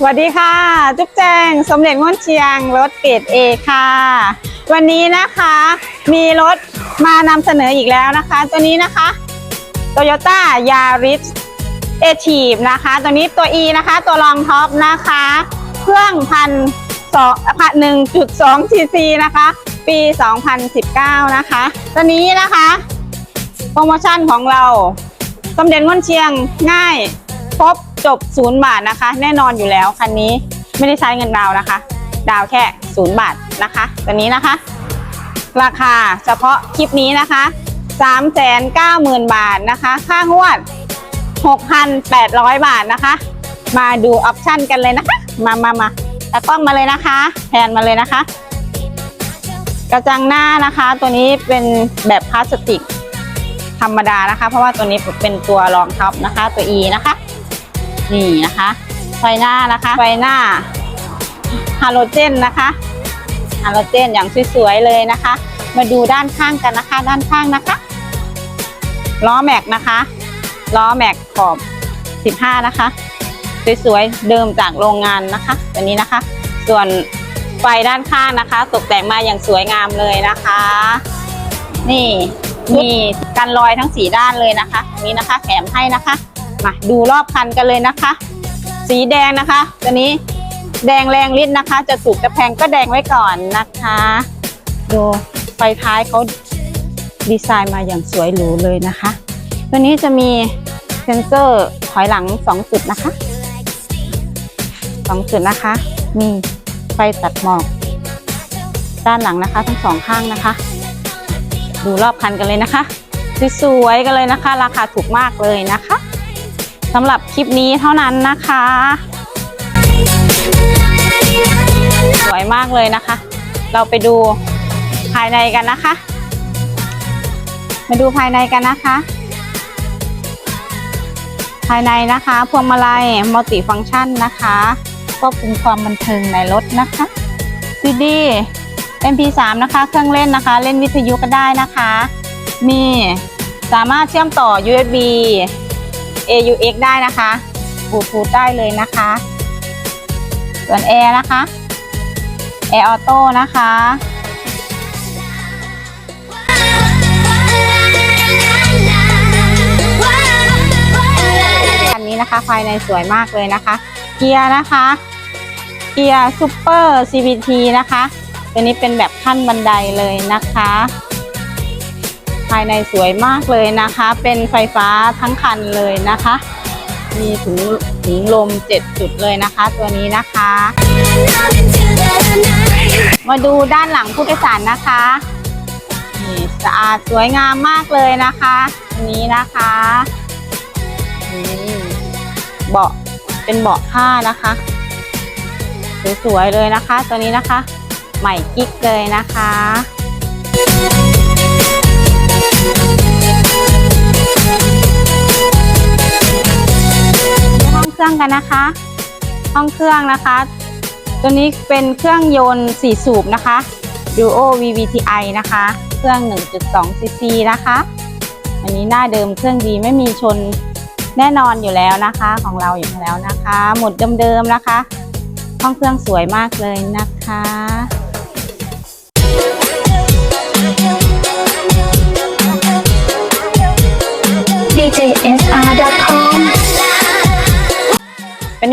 สวัสดีค่ะ จุ๊บแจงสมเด็จง่วนเชียงรถเกรดเอค่ะ วันนี้นะคะมีรถมานำเสนออีกแล้วนะคะ ตัวนี้นะคะ Toyota Yaris a t i v e นะคะ ตัวนี้ตัว E นะคะ ตัวรองท็อปนะคะ เครื่องพันสองพันหนึ่งจุดสองซีซีนะคะ ปี 2019 นะคะ ตัวนี้นะคะ โปรโมชั่นของเราสมเด็จง่วนเชียงง่ายครบ จบศูนย์บาทนะคะ แน่นอนอยู่แล้วคันนี้ไม่ได้ใช้เงินดาวนะคะ ดาวแค่ศูนย์บาทนะคะตัวนี้นะคะ ราคาเฉพาะคลิปนี้นะคะ3 9 0 0 0 0 บาทนะคะ ค่างวด 6,800 บาทนะคะ มาดูออปชั่นกันเลยนะคะ มามามาตากล้องมาเลยนะคะ แผนมาเลยนะคะ กระจังหน้านะคะ ตัวนี้เป็นแบบพลาสติกธรรมดานะคะ เพราะว่าตัวนี้เป็นตัวรองท็อปนะคะ ตัว E นะคะ นี่นะคะ ไฟหน้านะคะ ไฟหน้าฮาโลเจนนะคะฮาโลเจนอย่างสวยๆเลยนะคะ มาดูด้านข้างกันนะคะ ด้านข้างนะคะล้อแม็กนะคะล้อแม็กขอบ 15 นะคะ สวยๆเดิมจากโรงงานนะคะตัวนี้นะคะ ส่วนไฟด้านข้างนะคะ ตกแต่งมาอย่างสวยงามเลยนะคะ นี่มีกันรอยทั้งสีด้านเลยนะคะ นี้นะคะแถมให้นะคะ มาดูรอบคันกันเลยนะคะ สีแดงนะคะตัวนี้แดงแรงฤทธิ์นนะคะ จะถูกจะแพงก็แดงไว้ก่อนนะคะ ดูไฟท้ายเขาดีไซน์มาอย่างสวยหรูเลยนะคะ ตัวนี้จะมีเซนเซอร์ถอยหลัง2จุดนะคะ2จุดนะคะ มีไฟตัดหมอก ด้านหลังนะคะ ทั้งสองข้างนะคะ ดูรอบคันกันเลยนะคะสวยๆกันเลยนะคะ ราคาถูกมากเลยนะคะ สำหรับคลิปนี้เท่านั้นนะคะ สวยมากเลยนะคะ เราไปดูภายในกันนะคะ มาดูภายในกันนะคะ ภายในนะคะ พวงมาลัยมัลติฟังก์ชันนะคะควบคุมความบันเทิงในรถนะคะซีดี MP3 นะคะ เครื่องเล่นนะคะ เล่นวิทยุก็ได้นะคะ มีสามารถเชื่อมต่อ USB AUX ได้นะคะบลูทูธได้เลยนะคะ ส่วนแอร์นะคะแอร์ออโต้นะคะคันนี้นะคะภายในสวยมากเลยนะคะ เกียร์นะคะ เกียร์ซูเปอร์ CVT นะคะ ตัวนี้เป็นแบบขั้นบันไดเลยนะคะ ภายในสวยมากเลยนะคะ เป็นไฟฟ้าทั้งคันเลยนะคะ มีถุงถุงลม 7 จุดเลยนะคะ ตัวนี้นะคะ มาดูด้านหลังผู้โดยสารนะคะนี่สะอาดสวยงามมากเลยนะคะนนี้นะคะนี่เบาะเป็นเบาะผ้านะคะสวยๆเลยนะคะ ตัวนี้นะคะ ใหม่กิ๊กเลยนะคะ ห้องเครื่องกันนะคะ ห้องเครื่องนะคะ ตัวนี้เป็นเครื่องยนต์4สูบนะคะ Duo VVTi นะคะ เครื่อง 1.2 cc นะคะ อันนี้หน้าเดิมเครื่องดีไม่มีชนแน่นอนอยู่แล้วนะคะของเราอยู่แล้วนะคะ หมดเดิมๆนะคะ ห้องเครื่องสวยมากเลยนะคะ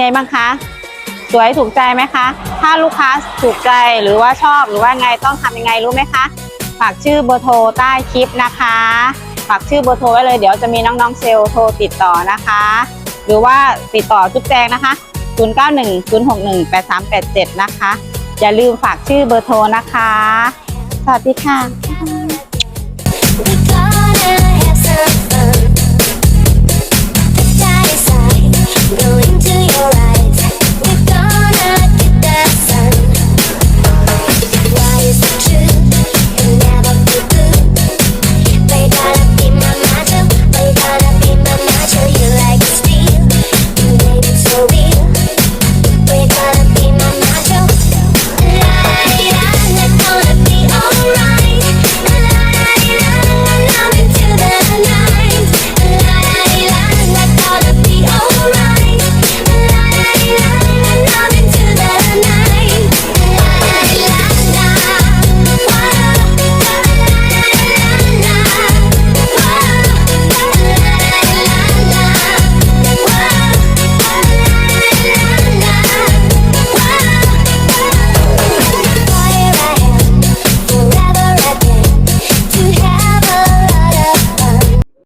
ไงบ้างคะ สวยถูกใจไหมคะ ถ้าลูกค้าถูกใจหรือว่าชอบหรือว่าไงต้องทำยังไงรู้ไหมคะ ฝากชื่อเบอร์โทรใต้คลิปนะคะ ฝากชื่อเบอร์โทรไว้เลยเดี๋ยวจะมีน้องๆเซลล์โทรติดต่อนะคะ หรือว่าติดต่อจุ๊บแจงนะคะ 0910618387 นะคะ อย่าลืมฝากชื่อเบอร์โทรนะคะ สวัสดีค่ะ